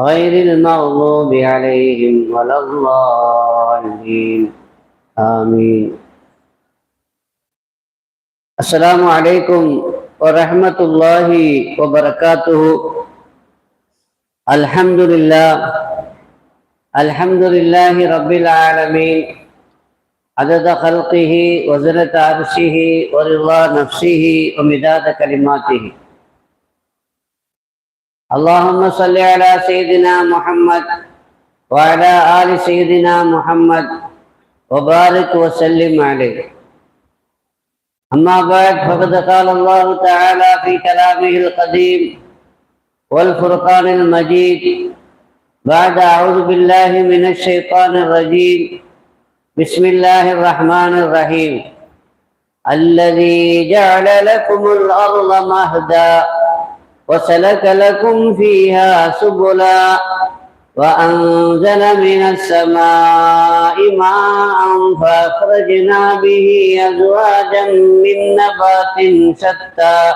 غير المغضوب عليهم ولا الضالين. آمين. السلام عليكم ورحمة الله وبركاته. الحمد لله الحمد لله رب العالمين عدد خلقه وزنة عرشه ورضا نفسه ومداد كلماته اللهم صل على سيدنا محمد وعلى آل سيدنا محمد وبارك وسلم عليه. أما بعد فقد قال الله تعالى في كلامه القديم والفرقان المجيد بعد أعوذ بالله من الشيطان الرجيم بسم الله الرحمن الرحيم. الذي جعل لكم الأرض مهدا وسلك لكم فيها سبلا وأنزل من السماء ماء فأخرجنا به أزواجا من نبات شتى.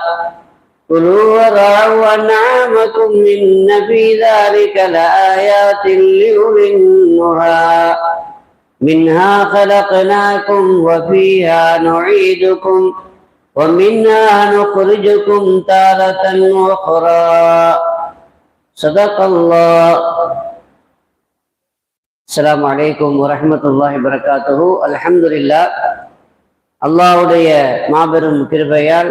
كلوا ورعوا أنعامكم إن في ذلك لآيات لأولي النهى. منها خلقناكم وفيها نعيدكم ومنها نخرجكم تارة أخرى صدق الله السلام عليكم ورحمة الله وبركاته الحمد لله அல்லாவுடைய மாபெரும் கிருபையால்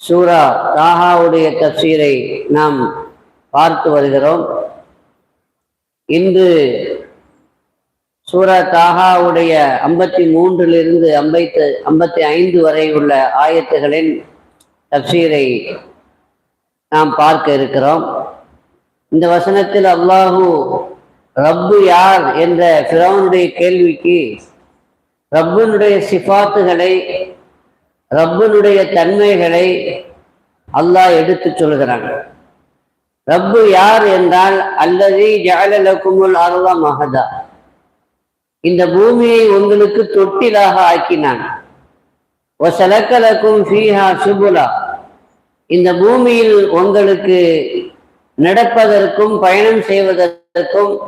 சூரா தாஹாவுடைய தப்சீரை நாம் பார்த்து வருகிறோம் இன்று சூரா தாஹாவுடைய ஐம்பத்தி மூன்றிலிருந்து ஐம்பத்து ஐம்பத்தி ஐந்து வரை உள்ள ஆயத்துகளின் தப்சீரை நாம் பார்க்க இருக்கிறோம். இந்த வசனத்தில் அல்லாஹு ரப்பு யார் என்ற பிறவனுடைய கேள்விக்கு ரப்பனுடைய சிபாத்துகளை ரப்பனுடைய தன்மைகளை அல்லாஹ் எடுத்து சொல்கிறாங்க ரப்பு யார் என்றால் அல்லது ஜாலலகுமுல் அருள மகதா இந்த பூமியை உங்களுக்கு தொட்டிலாக ஆக்கினான். ஒசலக்கலக்கும் ஃபீஹா சுபுலா. இந்த பூமியில் உங்களுக்கு நடப்பதற்கும் பயணம் செய்வதற்கும்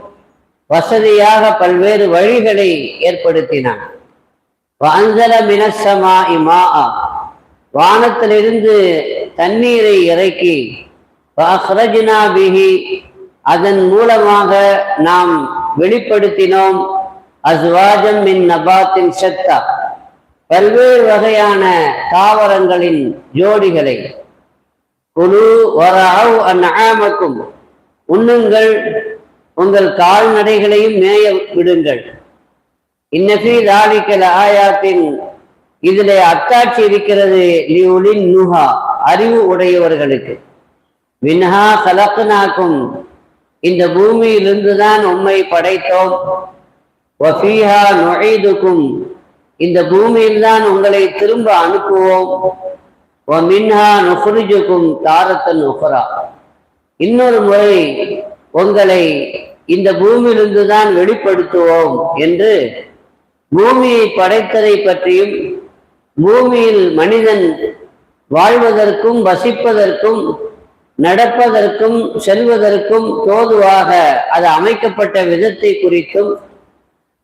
வசதியாக பல்வேறு வழிகளை ஏற்படுத்தினான். வாஞ்சல மினசமா இமா வானத்திலிருந்து தண்ணீரை இறக்கி பிஹி அதன் மூலமாக நாம் வெளிப்படுத்தினோம். அஸ்வாஜம் மின் நபாத்தின் செத்தா பல்வேறு வகையான தாவரங்களின் ஜோடிகளை. குழு வரவு அந்நாமக்கும் உண்ணுங்கள் உங்கள் கால்நடைகளையும் மேய விடுங்கள். இன்னபி தாலிக்கல ஆயாத்தின் இதில் அத்தாட்சி இருக்கிறது லியுலின் நுஹா அறிவு உடையவர்களுக்கு. மின்ஹா கலக்குனாக்கும் இந்த பூமியிலிருந்து தான் உண்மை படைத்தோம். வஃபீஹா நுழைதுக்கும் இந்த பூமியில் தான் உங்களை திரும்ப அனுப்புவோம். மின்ஹா நுஃபுரிஜுக்கும் தாரத்தன் நுஃபரா இன்னொரு முறை உங்களை இந்த பூமியிலிருந்து தான் வெளிப்படுத்துவோம் என்று பூமியை படைத்ததை பற்றியும் பூமியில் மனிதன் வாழ்வதற்கும் வசிப்பதற்கும் நடப்பதற்கும் செல்வதற்கும் தோதுவாக அது அமைக்கப்பட்ட விதத்தை குறித்தும்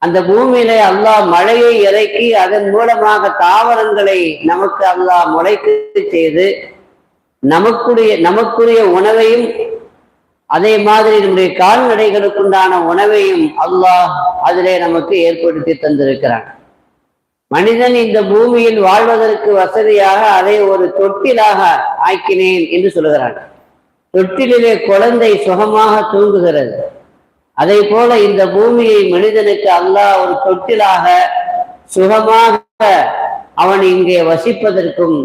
அந்த பூமியிலே அல்லாஹ் மழையை இறக்கி அதன் மூலமாக தாவரங்களை நமக்கு அல்லாஹ் முளைக்கு செய்து நமக்குரிய நமக்குரிய உணவையும் அதே மாதிரி நம்முடைய கால்நடைகளுக்குண்டான உணவையும் அல்லாஹ் அதிலே நமக்கு ஏற்படுத்தி தந்திருக்கிறான். மனிதன் இந்த பூமியில் வாழ்வதற்கு வசதியாக அதை ஒரு தொட்டிலாக ஆக்கினேன் என்று சொல்கிறான் தொட்டிலே குழந்தை சுகமாக தூங்குகிறது. அதை போல இந்த பூமியை மனிதனுக்கு அல்லாஹ் ஒரு தொட்டிலாக சுகமாக அவன் இங்கே வசிப்பதற்கும்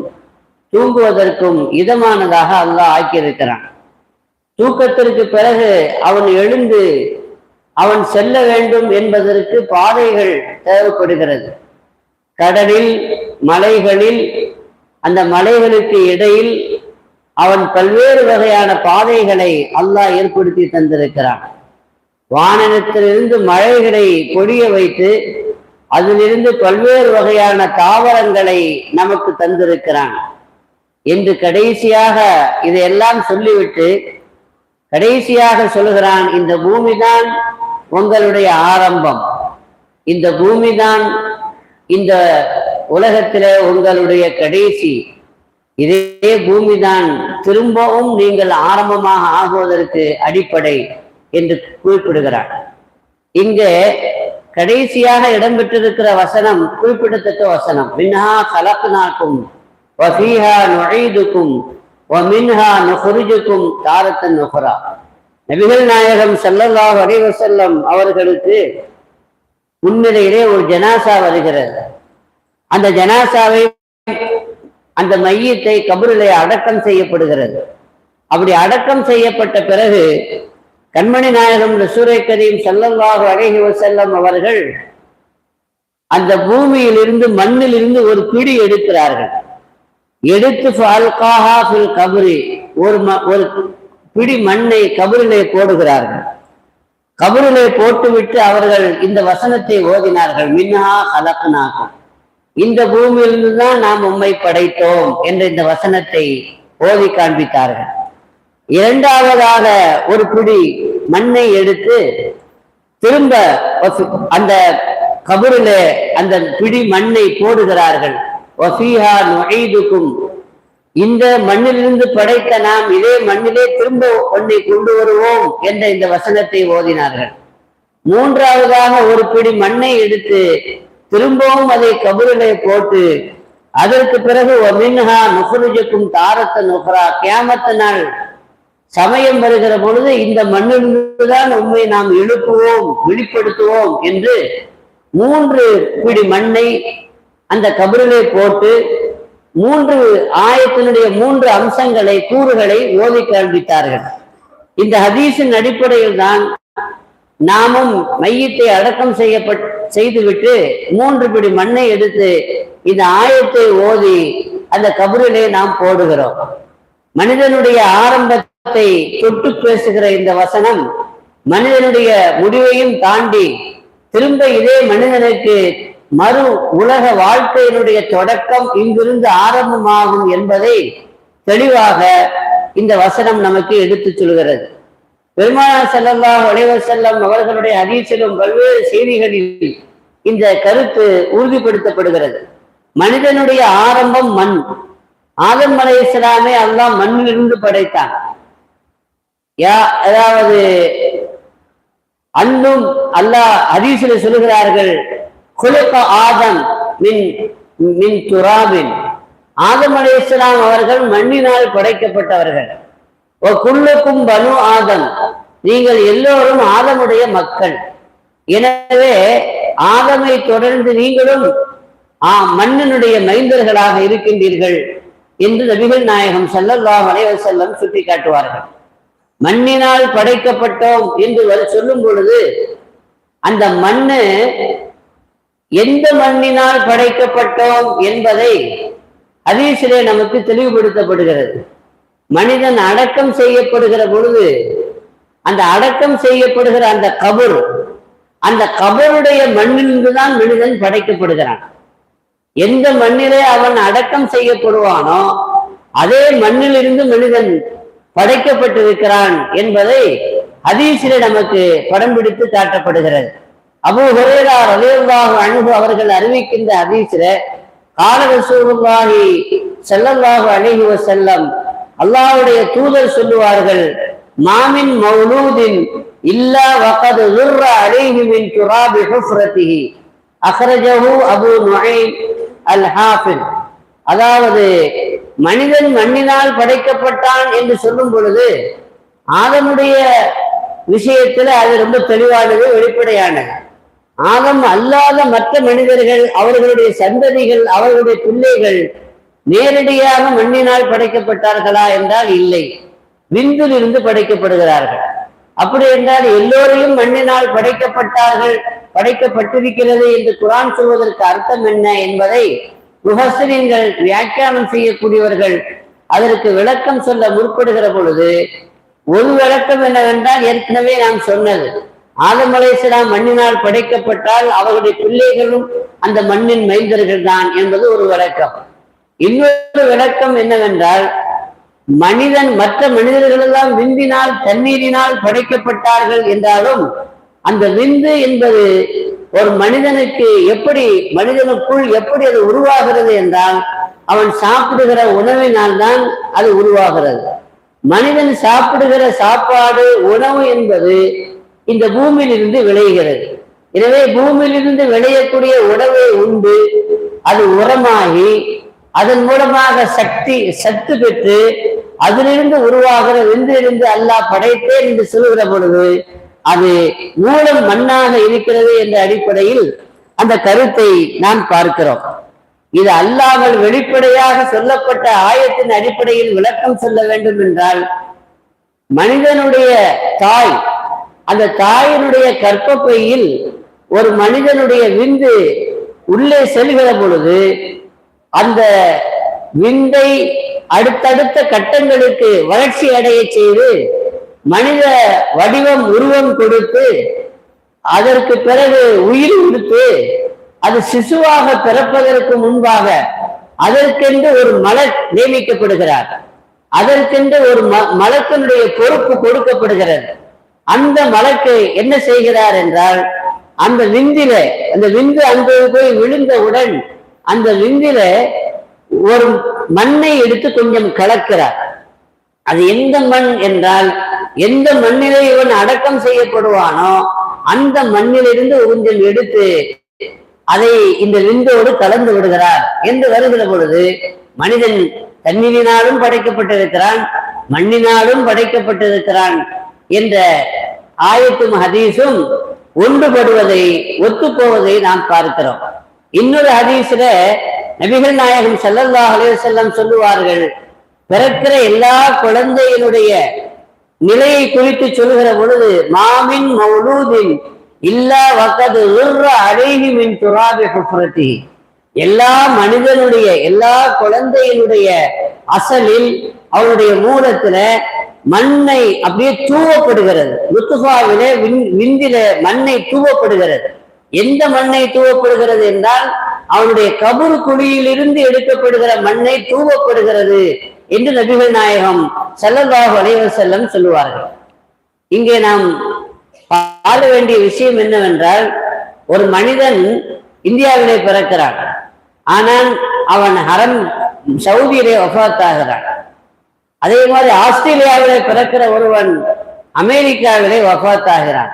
தூங்குவதற்கும் இதமானதாக அல்லாஹ் ஆக்கியிருக்கிறான். தூக்கத்திற்கு பிறகு அவன் எழுந்து அவன் செல்ல வேண்டும் என்பதற்கு பாதைகள் தேவைப்படுகிறது. கடலில் மலைகளில் அந்த மலைகளுக்கு இடையில் அவன் பல்வேறு வகையான பாதைகளை அல்லாஹ் ஏற்படுத்தி தந்திருக்கிறான். வானத்திலிருந்து மழைகளை பொழிய வைத்து அதிலிருந்து பல்வேறு வகையான தாவரங்களை நமக்கு தந்திருக்கிறான். என்று கடைசியாக இதையெல்லாம் சொல்லிவிட்டு கடைசியாக சொல்கிறான் இந்த பூமிதான் உங்களுடைய ஆரம்பம். இந்த பூமிதான் இந்த உலகத்தில உங்களுடைய கடைசி. இதே பூமிதான் திரும்பவும் நீங்கள் ஆரம்பமாக ஆகுவதற்கு அடிப்படை. என்று குறிப்பிடுகிறார். இங்கே கடைசியாக இடம்பெற்றிருக்கிற வசனம் குறிப்பிடத்தக்க வசனம். மின்ஹா கலக்குனாக்கும் வஃபீஹா நுழைதுக்கும் மின்ஹா நுகருஜுக்கும் தாரத்தன் நுகரா நபிகள் நாயகம் ஸல்லல்லாஹு அலைஹி அவர்களுக்கு முன்னிலையிலே ஒரு ஜனாசா வருகிறது. அந்த ஜனாசாவை அந்த மையத்தை கபரிலே அடக்கம் செய்யப்படுகிறது. அப்படி அடக்கம் செய்யப்பட்ட பிறகு கண்மணி நாயகம் ரசூரை கரீம் ஸல்லல்லாஹு அலைஹி செல்லம் அவர்கள் அந்த பூமியிலிருந்து மண்ணிலிருந்து ஒரு பிடி எடுக்கிறார்கள். எடுத்து ஃபால்காஹா கபரி ஒரு ம- ஒரு பிடி மண்ணை கபரிலே போடுகிறார்கள். கபரிலே போட்டுவிட்டு அவர்கள் இந்த வசனத்தை ஓதினார்கள். மின்ஹா கலக்கனாகும் இந்த பூமியிலிருந்து தான் நாம் உம்மை படைத்தோம் என்ற இந்த வசனத்தை ஓதி காண்பித்தார்கள். இரண்டாவதாக ஒரு பிடி மண்ணை எடுத்து திரும்ப அந்த கபூரில் அந்த பிடி மண்ணை போடுகிறார்கள். இந்த மண்ணிலிருந்து படைத்த நாம் இதே மண்ணிலே திரும்ப ஒன்றை கொண்டு வருவோம் என்ற இந்த வசனத்தை ஓதினார்கள். மூன்றாவதாக ஒரு பிடி மண்ணை எடுத்து திரும்பவும் அதை கபூரிலே போட்டு அதற்கு பிறகு ஒமின்ஹா நுகருஜக்கும் தாரத்த நுகரா கேமத்த நாள் சமயம் வருகிற பொழுது இந்த மண்ணிலிருந்துதான் உண்மை நாம் எழுப்புவோம் வெளிப்படுத்துவோம் என்று மூன்று பிடி மண்ணை அந்த கபரிலே போட்டு மூன்று ஆயத்தினுடைய மூன்று அம்சங்களை கூறுகளை ஓதி காண்பித்தார்கள். இந்த ஹதீஸின் அடிப்படையில் தான் நாமும் மையத்தை அடக்கம் செய்யப்பட் செய்துவிட்டு மூன்று பிடி மண்ணை எடுத்து இந்த ஆயத்தை ஓதி அந்த கபரிலே நாம் போடுகிறோம். மனிதனுடைய ஆரம்ப ஆரம்பத்தை தொட்டு பேசுகிற இந்த வசனம் மனிதனுடைய முடிவையும் தாண்டி திரும்ப இதே மனிதனுக்கு மறு உலக வாழ்க்கையினுடைய தொடக்கம் இங்கிருந்து ஆரம்பமாகும் என்பதை தெளிவாக இந்த வசனம் நமக்கு எடுத்துச் சொல்கிறது. பெருமானார் ஸல்லல்லாஹு உழைவர் செல்லம் அவர்களுடைய ஹதீஸிலும் பல்வேறு செய்திகளில் இந்த கருத்து உறுதிப்படுத்தப்படுகிறது. மனிதனுடைய ஆரம்பம் மண். ஆதம் அலை இஸ்லாமே அல்லாம் மண்ணிலிருந்து படைத்தான். யா அதாவது அன்னும் அல்லாஹ் ஹதீஸில் சொல்லுகிறார்கள் குலுக்க ஆதம் மின் மின் துராபின். ஆதம் அலி இஸ்லாம் அவர்கள் மண்ணினால் படைக்கப்பட்டவர்கள். ஓ குல்லுக்கும் பனு ஆதம். நீங்கள் எல்லோரும் ஆதமுடைய மக்கள். எனவே ஆதமை தொடர்ந்து நீங்களும் ஆ மன்னனுடைய மைந்தர்களாக இருக்கின்றீர்கள் என்று நபிகள் நாயகம் ஸல்லல்லாஹு அலைஹி செல்லம் சுட்டி காட்டுவார்கள் மண்ணினால் படைக்கப்பட்டோம் என்று சொல்லும் பொழுது அந்த மண்ணு எந்த மண்ணினால் படைக்கப்பட்டோம் என்பதை அதீசிலே நமக்கு தெளிவுபடுத்தப்படுகிறது. மனிதன் அடக்கம் செய்யப்படுகிற பொழுது அந்த அடக்கம் செய்யப்படுகிற அந்த கபர் அந்த கபருடைய மண்ணிலிருந்து தான் மனிதன் படைக்கப்படுகிறான். எந்த மண்ணிலே அவன் அடக்கம் செய்யப்படுவானோ அதே மண்ணிலிருந்து மனிதன் படைக்கப்பட்டிருக்கிறான் என்பதை ஹதீஸிலே நமக்கு படம் பிடித்து காட்டப்படுகிறது. அபு ஹுரேரா ரலியல்லாஹு அன்பு அவர்கள் அறிவிக்கின்ற ஹதீஸில கால ரசூலுல்லாஹி செல்லல்லாஹு அணுகுவ செல்லம் அல்லாஹுடைய தூதர் சொல்லுவார்கள் மாமின் மௌலூதின் இல்லா வகது லுர்ர அழகி மின் துராபி ஹுஃப்ரத்திஹி அஹ்ரஜஹு அபு நுஹைம் அல் ஹாஃபின் அதாவது மனிதன் மண்ணினால் படைக்கப்பட்டான் என்று சொல்லும் பொழுது ஆதமுடைய விஷயத்துல அது ரொம்ப தெளிவானது வெளிப்படையானது. ஆதம் அல்லாத மற்ற மனிதர்கள் அவர்களுடைய சந்ததிகள் அவர்களுடைய பிள்ளைகள் நேரடியாக மண்ணினால் படைக்கப்பட்டார்களா என்றால் இல்லை. விந்திலிருந்து படைக்கப்படுகிறார்கள். அப்படி என்றால் எல்லோரையும் மண்ணினால் படைக்கப்பட்டார்கள் படைக்கப்பட்டிருக்கிறது என்று குரான் சொல்வதற்கு அர்த்தம் என்ன என்பதை முஹஸ்ஸின்கள் வியாக்கியானம் செய்யக்கூடியவர்கள் அதற்கு விளக்கம் சொல்ல முற்படுகிற பொழுது ஒரு விளக்கம் என்னவென்றால் ஏற்கனவே நாம் சொன்னது. ஆதம் மண்ணினால் படைக்கப்பட்டால் அவருடைய பிள்ளைகளும் அந்த மண்ணின் மைந்தர்கள் தான் என்பது ஒரு விளக்கம். இன்னொரு விளக்கம் என்னவென்றால் மனிதன் மற்ற மனிதர்களெல்லாம் விந்தினால் தண்ணீரினால் படைக்கப்பட்டார்கள் என்றாலும் அந்த விந்து என்பது ஒரு மனிதனுக்கு எப்படி மனிதனுக்குள் எப்படி அது உருவாகிறது என்றால் அவன் சாப்பிடுகிற உணவினால் தான் அது உருவாகிறது. மனிதன் சாப்பிடுகிற சாப்பாடு உணவு என்பது இந்த பூமியிலிருந்து விளைகிறது. எனவே பூமியிலிருந்து விளையக்கூடிய உணவை உண்டு. அது உரமாகி அதன் மூலமாக சக்தி சத்து பெற்று அதிலிருந்து உருவாகிற விந்திலிருந்து அல்லாஹ் படைத்தேன் என்று சொல்லுகிற பொழுது அது மூலம் மண்ணாக இருக்கிறது என்ற அடிப்படையில் அந்த கருத்தை நாம் பார்க்கிறோம். இது அல்லாமல் வெளிப்படையாக சொல்லப்பட்ட ஆயத்தின் அடிப்படையில் விளக்கம் சொல்ல வேண்டும் என்றால் மனிதனுடைய தாய் அந்த தாயினுடைய கற்பப்பையில் ஒரு மனிதனுடைய விந்து உள்ளே செல்கிற பொழுது அந்த விந்தை அடுத்தடுத்த கட்டங்களுக்கு வளர்ச்சி அடைய செய்து மனித வடிவம் உருவம் கொடுத்து அதற்கு பிறகு உயிர் கொடுத்து அது சிசுவாக பிறப்பதற்கு முன்பாக அதற்கென்று ஒரு மலர் நியமிக்கப்படுகிறார். அதற்கென்று ஒரு ம- பொறுப்பு கொடுக்கப்படுகிறது. அந்த மலக்கு என்ன செய்கிறார் என்றால் அந்த விந்தில அந்த விந்து அங்கு போய் விழுந்தவுடன் அந்த விந்தில ஒரு மண்ணை எடுத்து கொஞ்சம் கலக்கிறார். அது எந்த மண் என்றால் எந்த மண்ணிலே இவன் அடக்கம் செய்யப்படுவானோ அந்த மண்ணிலிருந்து ஊஞ்சல் எடுத்து அதை இந்த விந்தோடு கலந்து விடுகிறார் என்று வருகிற பொழுது மனிதன் தண்ணீரினாலும் படைக்கப்பட்டிருக்கிறான் மண்ணினாலும் படைக்கப்பட்டிருக்கிறான் என்ற ஆயத்தும் ஹதீஸும் ஒன்றுபடுவதை ஒத்துப்போவதை நாம் பார்க்கிறோம். இன்னொரு ஹதீஸ்ல நபிகள் நாயகம் செல்லல்லா அலைஹி சொல்லுவார்கள் பிறக்கிற எல்லா குழந்தையினுடைய நிலையை குறித்து சொல்லுகிற பொழுது மாமின் மௌலூதின் இல்லா வக்கது உர்ற அழகி மின் துராபி குஃப்ரத்தி எல்லா மனிதனுடைய எல்லா குழந்தையினுடைய அசலில் அவனுடைய மூலத்துல மண்ணை அப்படியே தூவப்படுகிறது. முத்துஃபாவில விந்தில மண்ணை தூவப்படுகிறது. எந்த மண்ணை தூவப்படுகிறது என்றால் அவனுடைய கபுரு குழியிலிருந்து எடுக்கப்படுகிற மண்ணை தூவப்படுகிறது. என்று நபிகள் நாயகம் ஸல்லல்லாஹு அலைஹி செல்லம் சொல்லுவார்கள். இங்கே நாம் பாட வேண்டிய விஷயம் என்னவென்றால் ஒரு மனிதன் இந்தியாவிலே பிறக்கிறான். ஆனால் அவன் ஹரம் சவுதியிலே வஃபாத்தாகிறான் அதே மாதிரி ஆஸ்திரேலியாவிலே பிறக்கிற ஒருவன் அமெரிக்காவிலே வஃபாத்தாகிறான்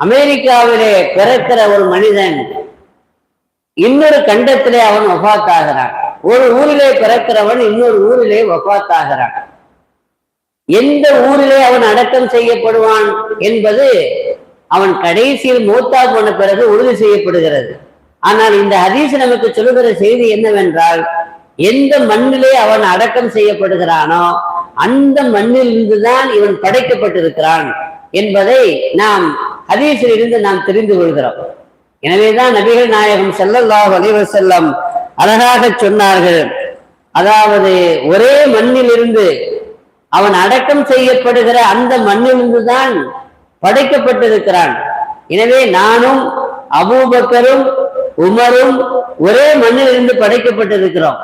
அமெரிக்காவிலே பிறக்கிற ஒரு மனிதன் இன்னொரு கண்டத்திலே அவன் வஃபாத்தாகிறான் ஒரு ஊரிலே பிறக்கிறவன் இன்னொரு ஊரிலே வஃபாத்தாகிறான் எந்த ஊரிலே அவன் அடக்கம் செய்யப்படுவான் என்பது அவன் கடைசியில் மூத்தா போன பிறகு உறுதி செய்யப்படுகிறது. ஆனால் இந்த ஹதீஸ் நமக்கு சொல்லுகிற செய்தி என்னவென்றால் எந்த மண்ணிலே அவன் அடக்கம் செய்யப்படுகிறானோ அந்த மண்ணில் இருந்துதான் இவன் படைக்கப்பட்டிருக்கிறான் என்பதை நாம் ஹதீஸில் இருந்து நாம் தெரிந்து கொள்கிறோம். எனவேதான் நபிகள் நாயகம் செல்லல்லாஹ் அலிவசல்லம் அழகாக சொன்னார்கள். அதாவது ஒரே மண்ணிலிருந்து அவன் அடக்கம் செய்யப்படுகிற அந்த மண்ணிலிருந்து தான் படைக்கப்பட்டிருக்கிறான். எனவே நானும் அபூபக்கரும் உமரும் ஒரே மண்ணிலிருந்து படைக்கப்பட்டிருக்கிறோம்.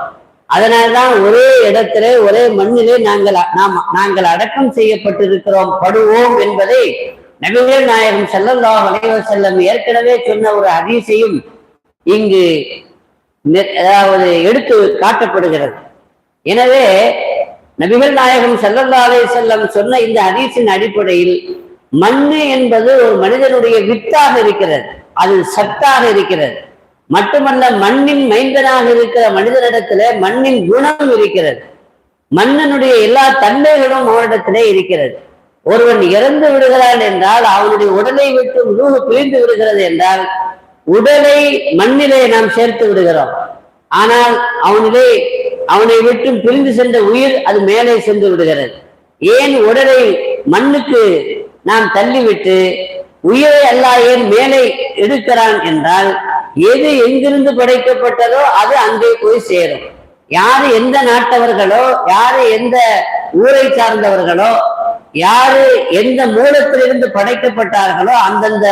அதனால்தான் ஒரே இடத்திலே ஒரே மண்ணிலே நாங்கள் நாம் நாங்கள் அடக்கம் செய்யப்பட்டிருக்கிறோம். படுவோம் என்பதை நபிகள் நாயகம் ஸல்லல்லாஹு அலைஹி செல்லம் ஏற்கனவே சொன்ன ஒரு அதிசையும் இங்கு அதாவது எடுத்து காட்டப்படுகிறது. எனவே நபிகள் நாயகம் ஸல்லல்லாஹு அலைஹி சொன்ன இந்த ஹதீஸின் அடிப்படையில் மண்ணு என்பது ஒரு மனிதனுடைய வித்தாக இருக்கிறது. அது சத்தாக இருக்கிறது. மட்டுமல்ல மண்ணின் மைந்தனாக இருக்கிற மனிதனிடத்துல மண்ணின் குணம் இருக்கிறது. மன்னனுடைய எல்லா தன்மைகளும் அவனிடத்திலே இருக்கிறது. ஒருவன் இறந்து விடுகிறான் என்றால் அவனுடைய உடலை விட்டு ரூஹு பிரிந்து விடுகிறது என்றால் உடலை மண்ணிலே நாம் சேர்த்து விடுகிறோம். ஆனால் அவனிலே அவனை விட்டு பிரிந்து சென்ற உயிர் அது மேலே சென்று விடுகிறது. ஏன் உடலை மண்ணுக்கு நாம் தள்ளிவிட்டு உயிரை அல்லா ஏன் மேலே எடுக்கிறான் என்றால் எது எங்கிருந்து படைக்கப்பட்டதோ அது அங்கே போய் சேரும். யாரு எந்த நாட்டவர்களோ யாரு எந்த ஊரை சார்ந்தவர்களோ யாரு எந்த மூலத்திலிருந்து படைக்கப்பட்டார்களோ அந்தந்த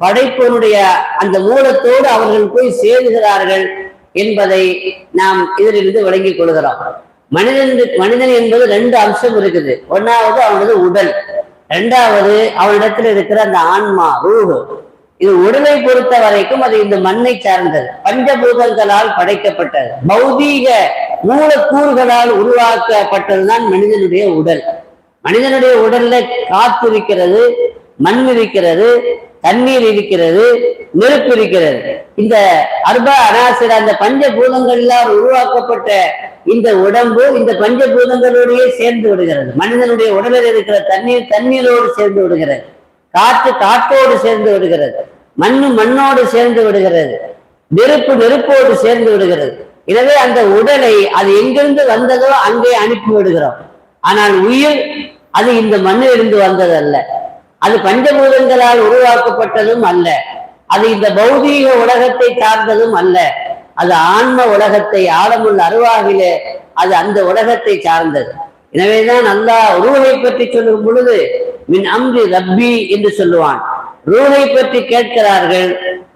படைப்போனுடைய அந்த மூலத்தோடு அவர்கள் போய் சேருகிறார்கள் என்பதை நாம் இதிலிருந்து விளங்கிக் கொள்கிறோம். மனிதன் மனிதன் என்பது ரெண்டு அம்சம் இருக்குது. ஒன்னாவது அவனது உடல். ரெண்டாவது அவனிடத்தில் இருக்கிற அந்த ஆன்மா ரூஹு. இது உடலை பொறுத்த வரைக்கும் அது இந்த மண்ணை சார்ந்தது. பஞ்சபூதங்களால் படைக்கப்பட்டது. பௌதீக மூலக்கூறுகளால் உருவாக்கப்பட்டதுதான் மனிதனுடைய உடல். மனிதனுடைய உடல்ல காத்து இருக்கிறது மண் இருக்கிறது தண்ணீர் இருக்கிறது நெருப்பு இருக்கிறது. இந்த அர்ப அனாசிர அந்த பஞ்சபூதங்களால் உருவாக்கப்பட்ட இந்த உடம்பு இந்த பஞ்சபூதங்களோடையே சேர்ந்து விடுகிறது. மனிதனுடைய உடலில் இருக்கிற தண்ணீர் தண்ணீரோடு சேர்ந்து விடுகிறது. காற்று காற்றோடு சேர்ந்து விடுகிறது. மண்ணு மண்ணோடு சேர்ந்து விடுகிறது. நெருப்பு நெருப்போடு சேர்ந்து விடுகிறது. எனவே அந்த உடலை அது எங்கிருந்து வந்ததோ அங்கே அனுப்பி விடுகிறோம். ஆனால் உயிர் அது இந்த மண்ணிலிருந்து வந்ததல்ல. அது பஞ்சபூதங்களால் உருவாக்கப்பட்டதும் அல்ல. அது இந்த பௌதீக உலகத்தை சார்ந்ததும் அல்ல. அது ஆன்ம உலகத்தை ஆழமுள்ள அருவாகில அது அந்த உலகத்தை சார்ந்தது. எனவேதான் அல்லாஹ் ரூஹை பற்றி சொல்லும் பொழுது மின் அம்ரி ரப்பி என்று சொல்லுவான். ரூஹை பற்றி கேட்கிறார்கள்.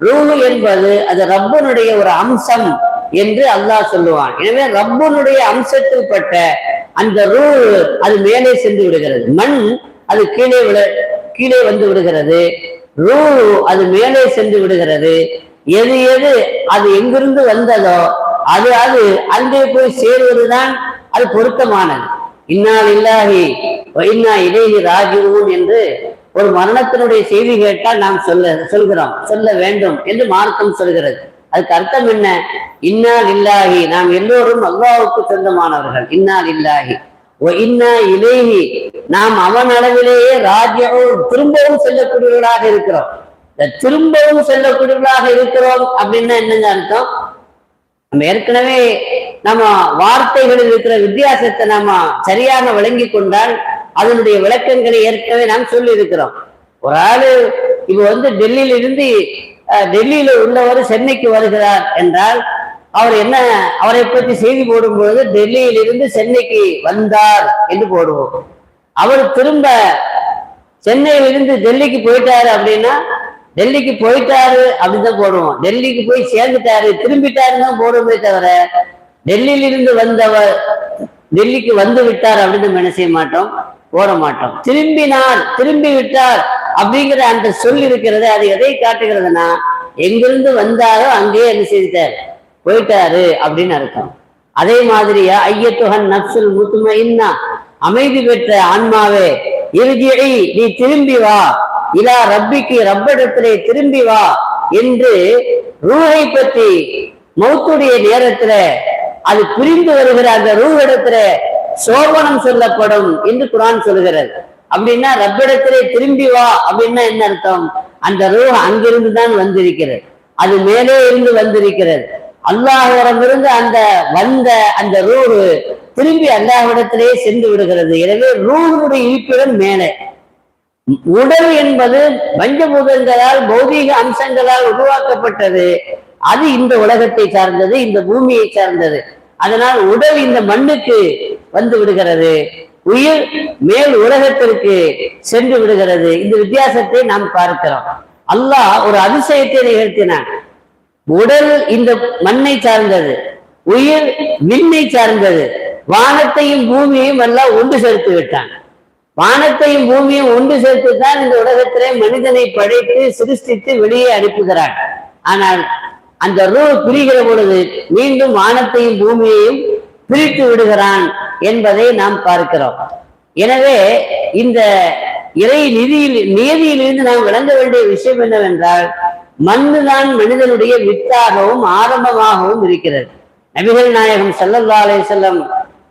ரூஹு என்பது அது ரப்பனுடைய ஒரு அம்சம் என்று அல்லாஹ் சொல்லுவான். எனவே ரப்பனுடைய அம்சத்தில் பட்ட அந்த ரூ அது மேலே சென்று விடுகிறது. மண் அது கீழே விழ கீழே வந்து விடுகிறது. ரூ அது மேலே சென்று விடுகிறது. எது எது அது எங்கிருந்து வந்ததோ அது அது அங்கே போய் சேருவதுதான் அது பொருத்தமானது. இன்னால் இல்லாகி இன்னா இலேஹி ராஜிவூன் என்று ஒரு மரணத்தினுடைய செய்தி கேட்டால் நாம் சொல்ல சொல்கிறோம். சொல்ல வேண்டும் என்று மார்க்கம் சொல்கிறது. அதுக்கு அர்த்தம் என்ன? இன்னால் இல்லாகி நாம் எல்லோரும் அல்லாவுக்கு சொந்தமானவர்கள். இன்னால் இல்லாஹி இலேஹி நாம் அவன் அளவிலேயே ராஜ்யம் திரும்பவும் செல்லக்கூடியவர்களாக இருக்கிறோம். திரும்பவும் செல்லக்கூடியவர்களாக இருக்கிறோம் அப்படின்னா என்னங்க அர்த்தம்? நம்ம ஏற்கனவே நம்ம வார்த்தைகளில் இருக்கிற வித்தியாசத்தை நாம சரியாக விளங்கி கொண்டால் அதனுடைய விளக்கங்களை ஏற்கனவே நாம் சொல்லி இருக்கிறோம் ஒரு ஆளு இப்ப வந்து டெல்லியில இருந்து அஹ், டெல்லியில உள்ளவர் சென்னைக்கு வருகிறார் என்றால் அவர் என்ன அவரை பற்றி செய்தி போடும்பொழுது டெல்லியிலிருந்து சென்னைக்கு வந்தார் என்று போடுவோம். அவர் திரும்ப சென்னையிலிருந்து டெல்லிக்கு போயிட்டாரு அப்படின்னா டெல்லிக்கு போயிட்டாரு அப்படின்னு தான் போடுவோம். டெல்லிக்கு போய் சேர்ந்துட்டாரு திரும்பிட்டாருன்னு தான் போடுவோமே தவிர டெல்லியிலிருந்து வந்தவர் டெல்லிக்கு வந்து விட்டார் அப்படின்னு நம்ம என்ன செய்ய மாட்டோம்? போட மாட்டோம். திரும்பினார் திரும்பி விட்டார் அப்படிங்கிற அந்த சொல் இருக்கிறது அது எதை காட்டுகிறதுனா எங்கிருந்து வந்தாரோ அங்கேயே என்ன செய்துட்டார்? போயிட்டாரு அப்படின்னு அர்த்தம். அதே மாதிரியா ஐயத்துகன் நப்சுல் முத்துமைன்னா அமைதி பெற்ற ஆன்மாவே இறுதியை நீ திரும்பி வா. இலா ரப்பிக்கு ரப்பிடத்திலே திரும்பி வா. என்று ரூஹை பற்றி மௌத்துடைய நேரத்துல அது புரிந்து வருகிற அந்த ரூஹிடத்துல சோபனம் சொல்லப்படும் என்று குரான் சொல்கிறது. அப்படின்னா ரப்பிடத்திலே திரும்பி வா. அப்படின்னா என்ன அர்த்தம்? அந்த ரூஹ் அங்கிருந்து தான் வந்திருக்கிறது. அது மேலே இருந்து வந்திருக்கிறது. அல்லாஹிடமிருந்து அந்த வந்த அந்த ரூறு திரும்பி அல்லாஹ்விடத்திலே சென்று விடுகிறது. எனவே ரூஹனுடைய இருப்பிடம் மேலே. உடல் என்பது பஞ்சபூதங்களால் பௌதீக அம்சங்களால் உருவாக்கப்பட்டது. அது இந்த உலகத்தை சார்ந்தது இந்த பூமியை சார்ந்தது. அதனால் உடல் இந்த மண்ணுக்கு வந்து விடுகிறது. உயிர் மேல் உலகத்திற்கு சென்று விடுகிறது. இந்த வித்தியாசத்தை நாம் பார்க்கிறோம். அல்லாஹ் ஒரு அதிசயத்தை நிகழ்த்தினான். உடல் இந்த மண்ணை சார்ந்தது உயிர் விண்ணை சார்ந்தது. வானத்தையும் பூமியையும் எல்லாம் ஒன்று சேர்த்து விட்டான் வானத்தையும் பூமியும் ஒன்று சேர்த்து தான் இந்த உலகத்திலே மனிதனை படைத்து சிருஷ்டித்து வெளியே அனுப்புகிறான் ஆனால் அந்த ரூ பிரிகிற பொழுது மீண்டும் வானத்தையும் பூமியையும் பிரித்து விடுகிறான் என்பதை நாம் பார்க்கிறோம். எனவே இந்த இறை நிதியில் நியதியிலிருந்து நாம் விளங்க வேண்டிய விஷயம் என்னவென்றால் மண்ணுதான் மனிதனுடைய வித்தாகவும் ஆரம்பமாகவும் இருக்கிறது. நபிகள் நாயகம் ஸல்லல்லாஹு செல்லம்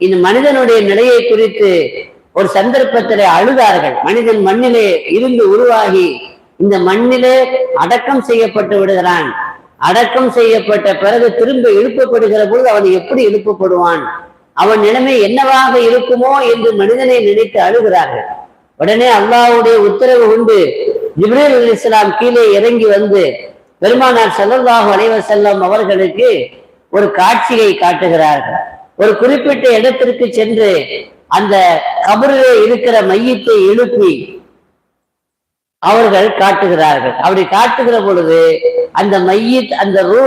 இந்த மனிதனுடைய நிலையை குறித்து ஒரு சந்தர்ப்பத்திலே அழுதார்கள். மனிதன் மண்ணிலே இருந்து உருவாகி இந்த மண்ணிலே அடக்கம் செய்யப்பட்டு விடுகிறான். அடக்கம் செய்யப்பட்ட பிறகு திரும்ப எழுப்பப்படுகிற பொழுது அவன் எப்படி எழுப்பப்படுவான்? அவன் நிலைமை என்னவாக இருக்குமோ என்று மனிதனை நினைத்து அழுகிறார்கள். உடனே அல்லாவுடைய உத்தரவு உண்டு. ஜிப்ரேல் அலி இஸ்லாம் கீழே இறங்கி வந்து பெருமானார் ஸல்லல்லாஹு அலைவர் செல்லம் அவர்களுக்கு ஒரு காட்சியை காட்டுகிறார்கள். ஒரு குறிப்பிட்ட இடத்திற்கு சென்று அந்த கபரிலே இருக்கிற மையத்தை எழுப்பி அவர்கள் காட்டுகிறார்கள். அப்படி காட்டுகிற பொழுது அந்த மையத் அந்த ரூ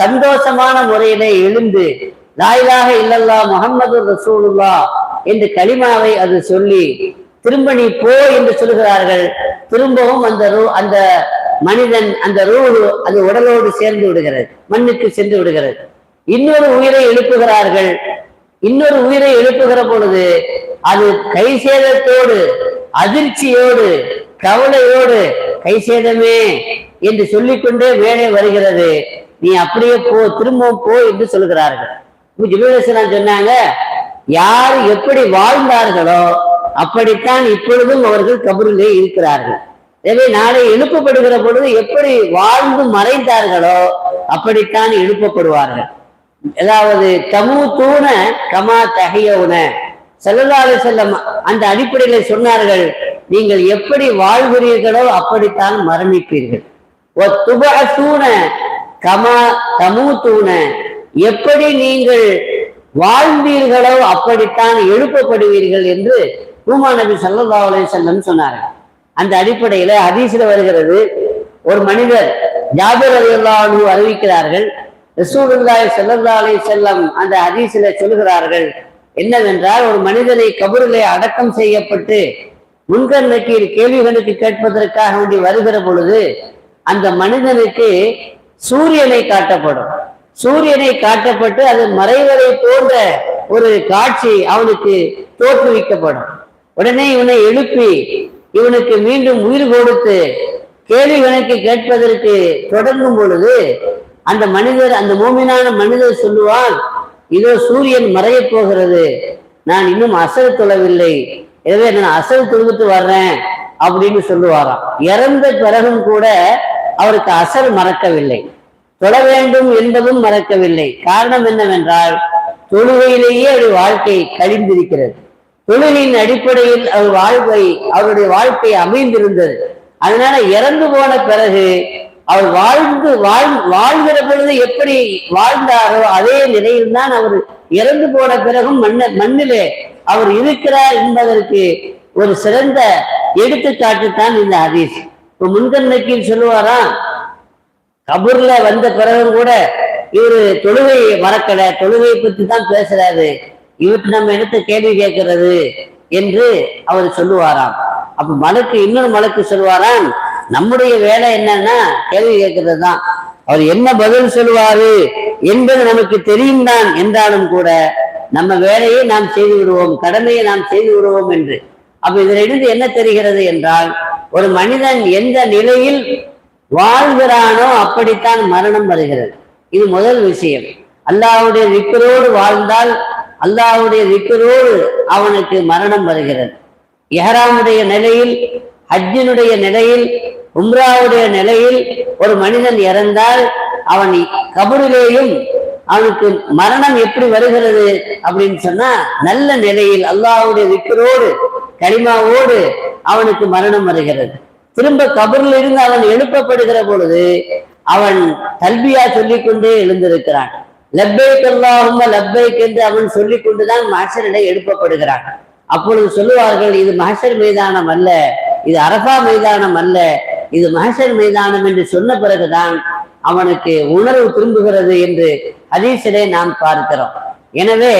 சந்தோஷமான முறையிலே எழுந்து லாயிலாக இல்லல்லா முகமது ரசூலுல்லா என்று கலிமாவை அது சொல்லி திரும்ப நீ போ என்று சொல்கிறார்கள் திரும்பவும் அந்த ரூ அந்த மனிதன் அந்த ரூ அது உடலோடு சேர்ந்து விடுகிறது மண்ணுக்கு சென்று விடுகிறது. இன்னொரு உயிரை எழுப்புகிறார்கள். இன்னொரு உயிரை எழுப்புகிற பொழுது அது கை சேதத்தோடு அதிர்ச்சியோடு கவலையோடு கை சேதமே என்று சொல்லிக்கொண்டே மேலே வருகிறது. நீ அப்படியே போ திரும்பவும் போ என்று சொல்கிறார்கள். ஜிபேசனம் சொன்னாங்க யார் எப்படி வாழ்ந்தார்களோ அப்படித்தான் இப்பொழுதும் அவர்கள் கபரிலே இருக்கிறார்கள். எனவே நாளை எழுப்பப்படுகிற பொழுது எப்படி வாழ்ந்து மறைந்தார்களோ அப்படித்தான் எழுப்பப்படுவார்கள். அதாவது தமு தூண கமா தகையவுன. செல்லலாறு செல்லம் அந்த அடிப்படையில சொன்னார்கள் நீங்கள் எப்படி வாழ்கிறீர்களோ அப்படித்தான் மரணிப்பீர்கள். துபூன கமா தமு தூண எப்படி நீங்கள் வாழ்ந்தீர்களோ அப்படித்தான் எழுப்பப்படுவீர்கள் என்று பூமா நபி சல்லா அலைஹி செல்லம் சொன்னார்கள் அந்த அடிப்படையில ஹதீஸ்ல வருகிறது ஒரு மனிதர் ஜாபர் அலி அறிவிக்கிறார்கள் ரசூலுல்லாஹி ஸல்லல்லாஹு செல்லம் அந்த ஹதீஸில சொல்கிறார்கள் என்னவென்றால் ஒரு மனிதனை கபரிலே அடக்கம் செய்யப்பட்டு முன்கர் நக்கீர் கேள்விகளுக்கு கேட்பதற்காக வேண்டி வருகிற பொழுது அந்த மனிதனுக்கு சூரியனை காட்டப்படும். சூரியனை காட்டப்பட்டு அது மறைவதை போன்ற ஒரு காட்சி அவனுக்கு தோற்றுவிக்கப்படும். உடனே இவனை எழுப்பி இவனுக்கு மீண்டும் உயிர் கொடுத்து கேள்வி இவனுக்கு கேட்பதற்கு தொடங்கும் பொழுது அந்த மனிதர் அந்த மூமினான மனிதர் சொல்லுவான் இதோ சூரியன் மறையப் போகிறது நான் இன்னும் அசல் தொழவில்லை. எனவே நான் அசல் தொழுவிட்டு வர்றேன் அப்படின்னு சொல்லுவாராம். இறந்த பிறகும் கூட அவருக்கு அசல் மறக்கவில்லை. தொழ வேண்டும் என்பதும் மறக்கவில்லை. காரணம் என்னவென்றால் தொழுகையிலேயே அவருடைய வாழ்க்கை கழிந்திருக்கிறது. தொழிலின் அடிப்படையில் அவர் வாழ்வை அவருடைய வாழ்க்கை அமைந்திருந்தது. அதனால இறந்து போன பிறகு அவர் வாழ்ந்து வாழ் வாழ்கிற பொழுது எப்படி வாழ்ந்தாரோ அதே நிலையில் தான் அவர் இறந்து போன பிறகும் மண்ண மண்ணிலே அவர் இருக்கிறார் என்பதற்கு ஒரு சிறந்த எடுத்துக்காட்டு தான் இந்த ஹதீஸ். இப்போ முன்கண்ணைக்கு சொல்லுவாராம் கபூர்ல வந்த பிறகும் கூட இவரு தொழுகை மறக்கல தொழுகை பத்தி தான் பேசுறாரு. இவற்றை நம்ம எடுத்து கேள்வி கேட்கிறது என்று அவர் சொல்லுவாராம். அப்ப மலக்கு இன்னொரு மலக்கு சொல்லுவாராம் நம்முடைய வேலை என்னன்னா கேள்வி கேட்கறது தான் அவர் என்ன பதில் சொல்லுவாரு என்பது நமக்கு தெரியும் தான் என்றாலும் கூட நம்ம வேலையை நாம் செய்து விடுவோம் கடமையை நாம் செய்து விடுவோம் என்று. அப்ப இதிலிருந்து என்ன தெரிகிறது என்றால் ஒரு மனிதன் எந்த நிலையில் வாழ்கிறானோ அப்படித்தான் மரணம் வருகிறது. இது முதல் விஷயம். அல்லாவுடைய விக்கரோடு வாழ்ந்தால் அல்லாஹ்வுடைய விக்கரோடு அவனுக்கு மரணம் வருகிறது. எஹராமுடைய நிலையில் ஹஜ்ஜினுடைய நிலையில் உம்ராவுடைய நிலையில் ஒரு மனிதன் இறந்தால் அவன் கபரிலேயும் அவனுக்கு மரணம் எப்படி வருகிறது அப்படின்னு சொன்னா நல்ல நிலையில் அல்லாஹ்வுடைய விக்கரோடு கலிமாவோடு அவனுக்கு மரணம் வருகிறது. திரும்ப கபரில் இருந்து அவன் எழுப்பப்படுகிற பொழுது அவன் தல்பியா சொல்லிக்கொண்டே எழுந்திருக்கிறான். லப்பைக் அல்லாஹும் லப்பைக் என்று அவன் சொல்லிக் கொண்டுதான் மகசரிடம் எழுப்பப்படுகிறான். அப்பொழுது சொல்லுவார்கள் இது மகசர் மைதானம் அல்ல இது அரபா மைதானம் அல்ல இது மகசர் மைதானம் என்று சொன்ன பிறகுதான் அவனுக்கு உணர்வு திரும்புகிறது என்று ஹதீஸிலே நாம் பார்க்கிறோம். எனவே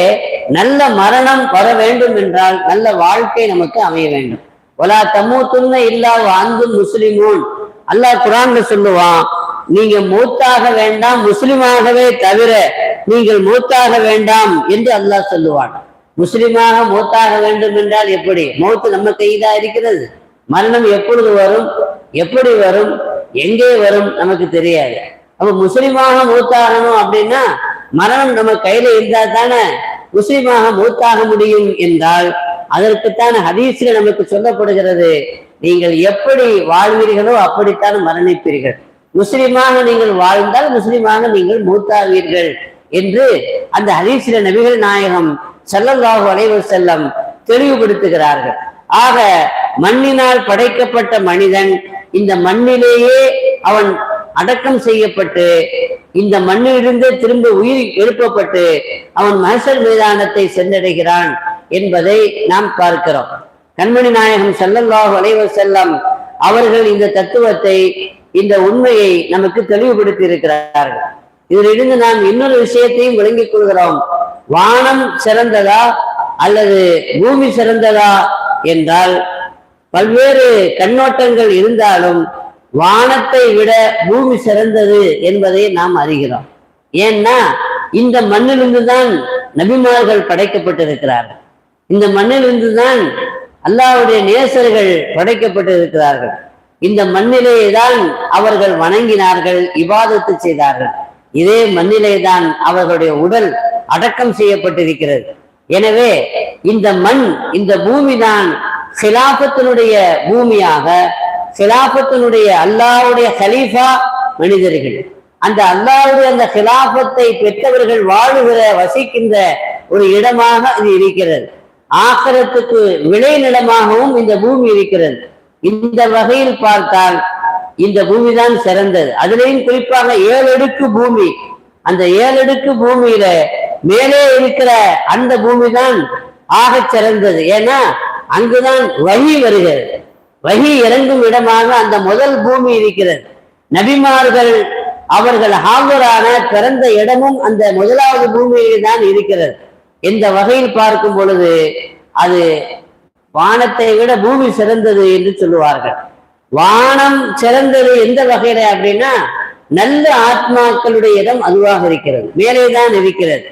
நல்ல மரணம் வர வேண்டும் என்றால் நல்ல வாழ்க்கை நமக்கு அமைய வேண்டும். ஒலா தம்மூத்துன்ன இல்லா அந்தும் முஸ்லிமோன். அல்லாஹ் குரான்ல சொல்லுவான் நீங்க மூத்தாக வேண்டாம் முஸ்லிமாகவே தவிர நீங்கள் மூத்தாக வேண்டாம் என்று அல்லாஹ் சொல்லுவான். முஸ்லிமாக மூத்தாக வேண்டும் என்றால் எப்படி? மௌத்து நம்ம கைதா இருக்கிறது. மரணம் எப்பொழுது வரும்? எப்படி வரும்? எங்கே வரும்? நமக்கு தெரியாது. அப்ப முஸ்லிமாக மூத்தாகணும் அப்படின்னா மரணம் நம்ம கையில இருந்தா தானே முஸ்லிமாக மூத்தாக முடியும் என்றால் அதற்குத்தான் ஹதீஸ்ல நமக்கு சொல்லப்படுகிறது. நீங்கள் எப்படி வாழ்வீர்களோ அப்படித்தான் மரணிப்பீர்கள். முஸ்லிமாக நீங்கள் வாழ்ந்தால் முஸ்லிமாக நீங்கள் மூத்தாவீர்கள் என்று அந்த ஹரீசில நபிகள் நாயகம் செல்லல்லாஹு அலைவர் செல்லம் தெளிவுபடுத்துகிறார்கள். ஆக மண்ணினால் படைக்கப்பட்ட மனிதன் இந்த மண்ணிலேயே அவன் அடக்கம் செய்யப்பட்டு இந்த மண்ணிலிருந்தே திரும்ப உயிர் எழுப்பப்பட்டு அவன் மனசர் மைதானத்தை சென்றடைகிறான் என்பதை நாம் பார்க்கிறோம். கண்மணி நாயகம் செல்லல்லாஹு அலைவர் செல்லம் அவர்கள் இந்த தத்துவத்தை இந்த உண்மையை நமக்கு தெளிவுபடுத்தி இருக்கிறார்கள். இதிலிருந்து நாம் இன்னொரு விஷயத்தையும் விளங்கிக் கொள்கிறோம். வானம் சிறந்ததா அல்லது பூமி சிறந்ததா என்றால் பல்வேறு கண்ணோட்டங்கள் இருந்தாலும் வானத்தை விட பூமி சிறந்தது என்பதை நாம் அறிகிறோம். ஏன்னா இந்த மண்ணிலிருந்து தான் நபிமார்கள் படைக்கப்பட்டிருக்கிறார்கள். இந்த மண்ணிலிருந்து தான் அல்லாவுடைய நேசர்கள் படைக்கப்பட்டிருக்கிறார்கள். இந்த மண்ணிலே தான் அவர்கள் வணங்கினார்கள் இபாதத்து செய்தார்கள். இதே மண்ணிலே தான் அவர்களுடைய உடல் அடக்கம் செய்யப்பட்டிருக்கிறது. எனவே இந்த மண் இந்த பூமி தான் சிலாபத்தினுடைய பூமியாக சிலாபத்தினுடைய அல்லாஹ்வுடைய ஹலீஃபா மனிதர்கள். அந்த அல்லாவுடைய அந்த சிலாபத்தை பெற்றவர்கள் வாழுகிற வசிக்கின்ற ஒரு இடமாக இது இருக்கிறது. ஆக்கரத்துக்கு விளைநிலமாகவும் இந்த பூமி இருக்கிறது. இந்த வகையில் பார்த்தால் இந்த பூமி தான் சிறந்தது. அதுலேயும் குறிப்பாக ஏழடுக்கு பூமி. அந்த ஏழடுக்கு பூமியில மேலே இருக்கிற அந்த பூமி தான் ஆகச் சிறந்தது. ஏன்னா அங்குதான் வகி வருகிறது. வகி இறங்கும் இடமாக அந்த முதல் பூமி இருக்கிறது. நபிமார்கள் அவர்கள் ஹாங்கரான பிறந்த இடமும் அந்த முதலாவது பூமியில் தான் இருக்கிறது. இந்த வகையில் பார்க்கும் பொழுது அது வானத்தை விட பூமி சிறந்தது என்று சொல்லுவார்கள். வானம் சிறந்தது எந்த வகையில அப்படின்னா நல்ல ஆத்மாக்களுடைய இடம் அதுவாக இருக்கிறது. மேலே தான் இருக்கிறது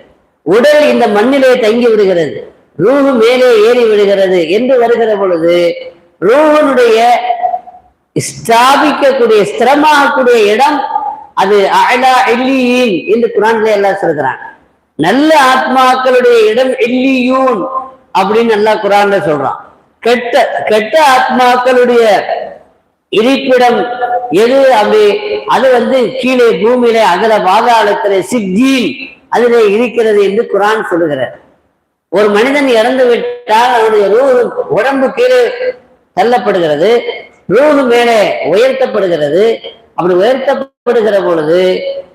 உடல் இந்த மண்ணிலே தங்கி விடுகிறது. ரூஹு மேலே ஏறி விடுகிறது என்று வருகிற பொழுது ரூஹனுடைய ஸ்தாபிக்கக்கூடிய ஸ்திரமாகக்கூடிய இடம் அது அழா எல்லியின் என்று குரான்ல எல்லாம் சொல்கிறான் நல்ல ஆத்மாக்களுடைய இடம் எல்லியூன் அப்படின்னு நல்லா குரான்ல சொல்றான். கெட்ட கெட்ட ஆத்மாக்களுடைய இருப்பிடம் எது? அப்படி அது வந்து கீழே பூமியில அகல பாதாளத்துல சித்தீன் அதிலே இருக்கிறது என்று குரான் சொல்லுகிறார். ஒரு மனிதன் இறந்து விட்டால் அவனுடைய ரூஹு உடம்பு கீழே தள்ளப்படுகிறது ரூஹு மேலே உயர்த்தப்படுகிறது. அப்படி உயர்த்தப்படுகிற பொழுது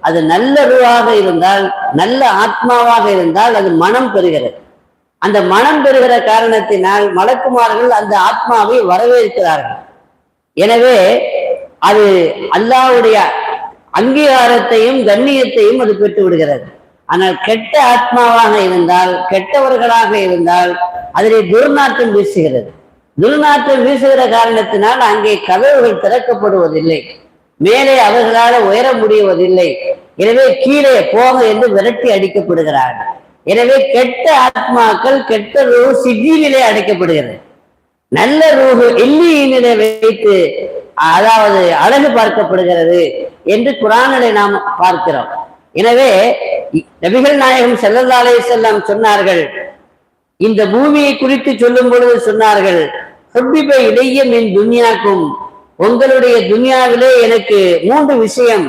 அது நல்ல ரூவாக இருந்தால் நல்ல ஆத்மாவாக இருந்தால் அது மனம் பெறுகிறது. அந்த மனம் பெறுகிற காரணத்தினால் மலக்குமார்கள் அந்த ஆத்மாவை வரவேற்கிறார்கள். எனவே அது அல்லாஹ்வுடைய அங்கீகாரத்தையும் கண்ணியத்தையும் அது பெற்று விடுகிறது. ஆனால் கெட்ட ஆத்மாவாக இருந்தால் கெட்டவர்களாக இருந்தால் அதிலே துர்நாற்றம் வீசுகிறது. துர்நாற்றம் வீசுகிற காரணத்தினால் அங்கே கதவுகள் திறக்கப்படுவதில்லை. மேலே அவர்களால் உயர முடிவதில்லை. எனவே கீழே போக என்று விரட்டி அடிக்கப்படுகிறார்கள். எனவே கெட்ட ஆத்மாக்கள் கெட்ட ரூ சிஜியிலே அடைக்கப்படுகிறது. நல்ல ரூஹு இல்லியினிலே வைத்து அதாவது அழகு பார்க்கப்படுகிறது என்று குரானிலே நாம் பார்க்கிறோம். எனவே நபிகள் நாயகம் செல்லதாலே அலைஹி சொன்னார்கள் இந்த பூமியை குறித்து சொல்லும் பொழுது சொன்னார்கள் ஹுப்பிப இடைய என் துன்யாக்கும் உங்களுடைய துன்யாவிலே எனக்கு மூன்று விஷயம்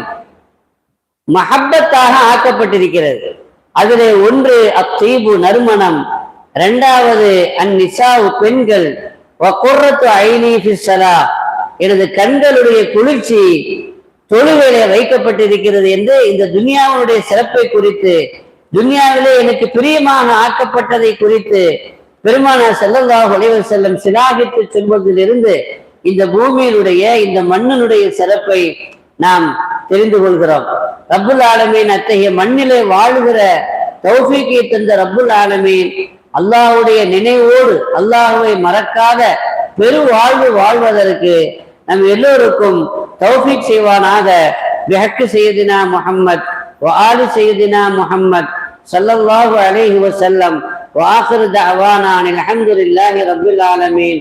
மஹப்பத்தாக ஆக்கப்பட்டிருக்கிறது. அதிலே ஒன்று அத்தீபு நறுமணம் இரண்டாவது அந்நிசாவு பெண்கள் எனது கண்களுடைய குளிர்ச்சி தொழுவேல வைக்கப்பட்டிருக்கிறது என்று இந்த துனியாவுடைய சிறப்பை குறித்து துனியாவிலே எனக்கு பிரியமாக ஆக்கப்பட்டதை குறித்து பெருமானா ஸல்லல்லாஹு அலைஹி செல்லும் சிலாகித்து செல்வதிலிருந்து இந்த பூமியினுடைய இந்த மண்ணினுடைய சிறப்பை நாம் தெரிந்து கொள்கிறோம். ரப்புல் ஆலமீன் அத்தகைய மண்ணிலே வாழுகிற தௌஃபிக்கை தந்த ரப்புல் ஆலமீன் அல்லாஹுடைய நினைவோடு அல்லாஹுவை மறக்காத பெரு வாழ்வு வாழ்வதற்கு நம் எல்லோருக்கும் தௌஃபிக் செய்வானாக. பிஹக்கு செய்தினா முகம்மத் ஆலு செய்தினா முகம்மத் சல்லல்லாஹு அலைஹி வசல்லம் வாஹிரு தவானான் அலமதுல்லாஹி ரபுல் ஆலமீன்.